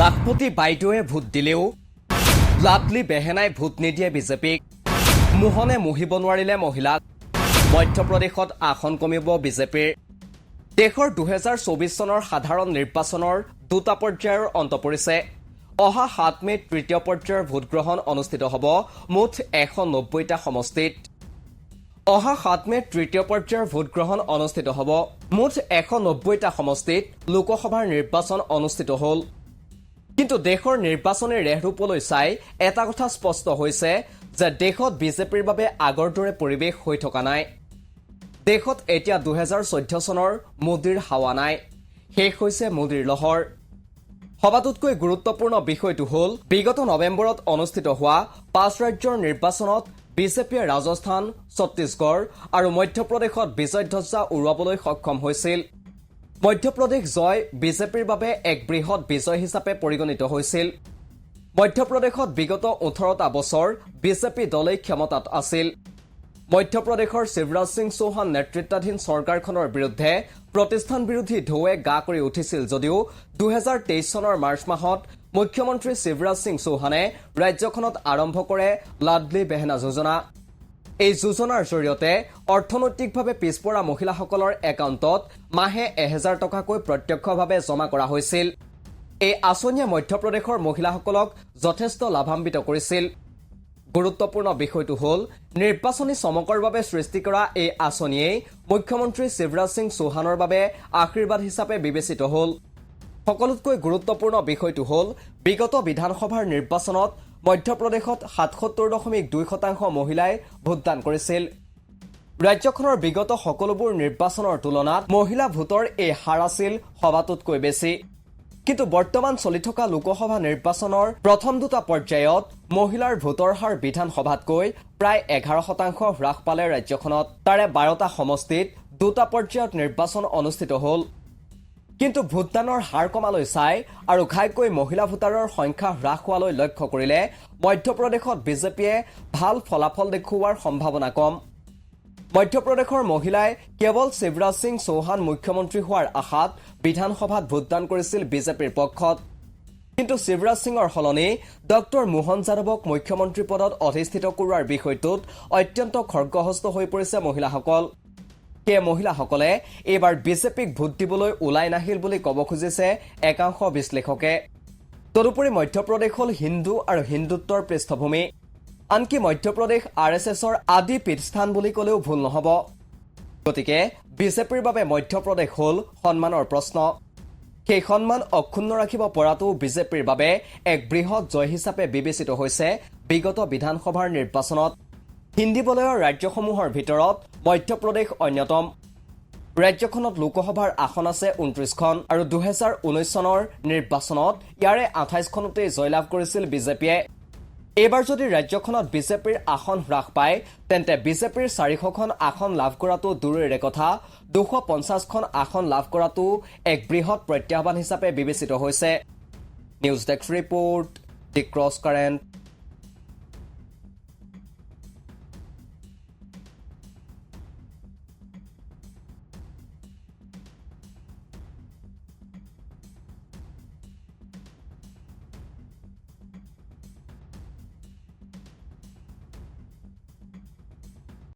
লাখপতি বাইদেৱে ভোট দিলেও লাডলি বেহেনাই ভোট নিদিয়ে বিজেপিক। মোহনে মুহিব নোৱাৰিলে মহিলাক। মধ্যপ্ৰদেশত আসন কমিব বিজেপিৰ। দেশৰ দুহেজাৰ চৌবিছ চনৰ সাধাৰণ নিৰ্বাচনৰ দুটা পৰ্যায়ৰ অন্ত পৰিছে। অহা সাত মে'ত তৃতীয় পৰ্যায়ৰ ভোটগ্ৰহণ অনুষ্ঠিত হ'ব মুঠ এশ নব্বৈটা সমষ্টিত। অহা সাত মে'ত তৃতীয় পৰ্যায়ৰ ভোটগ্ৰহণ অনুষ্ঠিত হ'ব মুঠ এশ নব্বৈটা সমষ্টিত। লোকসভাৰ নিৰ্বাচন অনুষ্ঠিত হ'ল। কিন্তু দেশৰ নিৰ্বাচনী ৰেহৰূপলৈ চাই এটা কথা স্পষ্ট হৈছে যে দেশত বিজেপিৰ বাবে আগৰ দৰে পৰিৱেশ হৈ থকা নাই। দেশত এতিয়া দুহেজাৰ চৈধ্য চনৰ মোদীৰ হাৱা নাই। শেষ হৈছে মোদীৰ লহৰ। সবাতোতকৈ গুৰুত্বপূৰ্ণ বিষয়টো হ'ল বিগত নৱেম্বৰত অনুষ্ঠিত হোৱা পাঁচ ৰাজ্যৰ নিৰ্বাচনত বিজেপিয়ে ৰাজস্থান ছত্তীশগড় আৰু মধ্যপ্ৰদেশত বিজয় ধ্বজা উৰুৱাবলৈ সক্ষম হৈছিল। মধ্যপ্ৰদেশ জয় বিজেপিৰ বাবে এক বৃহৎ বিজয় হিচাপে পৰিগণিত হৈছিল। মধ্যপ্ৰদেশত বিগত ওঠৰটা বছৰ বিজেপি দলেই ক্ষমতাত আছিল। মধ্যপ্ৰদেশৰ শিৱৰাজ সিং চৌহান নেতৃত্বাধীন চৰকাৰখনৰ বিৰুদ্ধে প্ৰতিষ্ঠান বিৰোধী ঢৌৱে গা কৰি উঠিছিল যদিও দুহেজাৰ তেইছ চনৰ মাৰ্চ মাহত মুখ্যমন্ত্ৰী শিৱৰাজ সিং চৌহানে ৰাজ্যখনত আৰম্ভ কৰে লাডলি বেহেনা যোজনা। এই যোজনাৰ জৰিয়তে অৰ্থনৈতিকভাৱে পিছপৰা মহিলাসকলৰ একাউণ্টত মাহে এহেজাৰ টকাকৈ প্ৰত্যক্ষভাৱে জমা কৰা হৈছিল। এই আঁচনিয়ে মধ্যপ্ৰদেশৰ মহিলাসকলক যথেষ্ট লাভান্বিত কৰিছিল। গুৰুত্বপূৰ্ণ বিষয়টো হ'ল নিৰ্বাচনী চমকৰ বাবে সৃষ্টি কৰা এই আঁচনিয়েই মুখ্যমন্ত্ৰী শিৱৰাজ সিং চৌহানৰ বাবে আশীৰ্বাদ হিচাপে বিবেচিত হ'ল। সকলোতকৈ গুৰুত্বপূৰ্ণ বিষয়টো হ'ল বিগত বিধানসভাৰ নিৰ্বাচনত মধ্যপ্ৰদেশত সাতসত্তৰ দশমিক দুই শতাংশ মহিলাই ভোটদান কৰিছিল। ৰাজ্যখনৰ বিগত সকলোবোৰ নিৰ্বাচনৰ তুলনাত মহিলা ভোটৰ এই হাৰ আছিল সবাতোতকৈ বেছি। কিন্তু বৰ্তমান চলি থকা লোকসভা নিৰ্বাচনৰ প্ৰথম দুটা পৰ্যায়ত মহিলাৰ ভোটৰ হাৰ বিধানসভাতকৈ প্ৰায় এঘাৰ শতাংশ হ্ৰাস পালে ৰাজ্যখনত। তাৰে বাৰটা সমষ্টিত দুটা পৰ্যায়ত নিৰ্বাচন অনুষ্ঠিত হ'ল। কিন্তু ভোটদানৰ হাৰ কমালৈ চাই আৰু ঘাইকৈ মহিলা ভোটাৰৰ সংখ্যা হ্ৰাস হোৱালৈ লক্ষ্য কৰিলে মধ্যপ্ৰদেশত বিজেপিয়ে ভাল ফলাফল দেখুওৱাৰ সম্ভাৱনা কম। মধ্যপ্ৰদেশৰ মহিলাই কেৱল শিৱৰাজ সিং চৌহান মুখ্যমন্ত্ৰী হোৱাৰ আশাত বিধানসভাত ভোটদান কৰিছিল বিজেপিৰ পক্ষত। কিন্তু শিৱৰাজ সিঙৰ সলনি ডক্টৰ মোহন যাদৱক মুখ্যমন্ত্ৰী পদত অধিষ্ঠিত কৰোৱাৰ বিষয়টোত অত্যন্ত খৰ্গহস্ত হৈ পৰিছে মহিলাসকল। সেয়ে মহিলাসকলে এইবাৰ বিজেপিক ভোট দিবলৈ ওলাই নাহিল বুলি ক'ব খুজিছে একাংশ বিশ্লেষকে। তদুপৰি মধ্যপ্ৰদেশ হ'ল হিন্দু আৰু হিন্দুত্বৰ পৃষ্ঠভূমি। আনকি মধ্যপ্ৰদেশ আৰ এছ এছৰ আদি পীঠস্থান বুলি ক'লেও ভুল নহ'ব। গতিকে বিজেপিৰ বাবে মধ্যপ্ৰদেশ হ'ল সন্মানৰ প্ৰশ্ন। সেই সন্মান অক্ষুণ্ণ ৰাখিব পৰাটো বিজেপিৰ বাবে এক বৃহৎ জয় হিচাপে বিবেচিত হৈছে বিগত বিধানসভাৰ নিৰ্বাচনত। হিন্দী বলয়ৰ ৰাজ্যসমূহৰ ভিতৰত মধ্যপ্ৰদেশ অন্যতম। ৰাজ্যখনত লোকসভাৰ আসন আছে ঊনত্ৰিছখন আৰু দুহেজাৰ ঊনৈছ চনৰ নিৰ্বাচনত ইয়াৰে আঠাইছখনতেই জয়লাভ কৰিছিল বিজেপিয়ে। এইবাৰ যদি ৰাজ্যখনত বিজেপিৰ আসন হ্ৰাস পায় তেন্তে বিজেপিৰ চাৰিশখন আসন লাভ কৰাটো দূৰৈৰে কথা। দুশ পঞ্চাছখন আসন লাভ কৰাটো এক বৃহৎ প্ৰত্যাহ্বান হিচাপে বিবেচিত হৈছে। News desk report the cross current.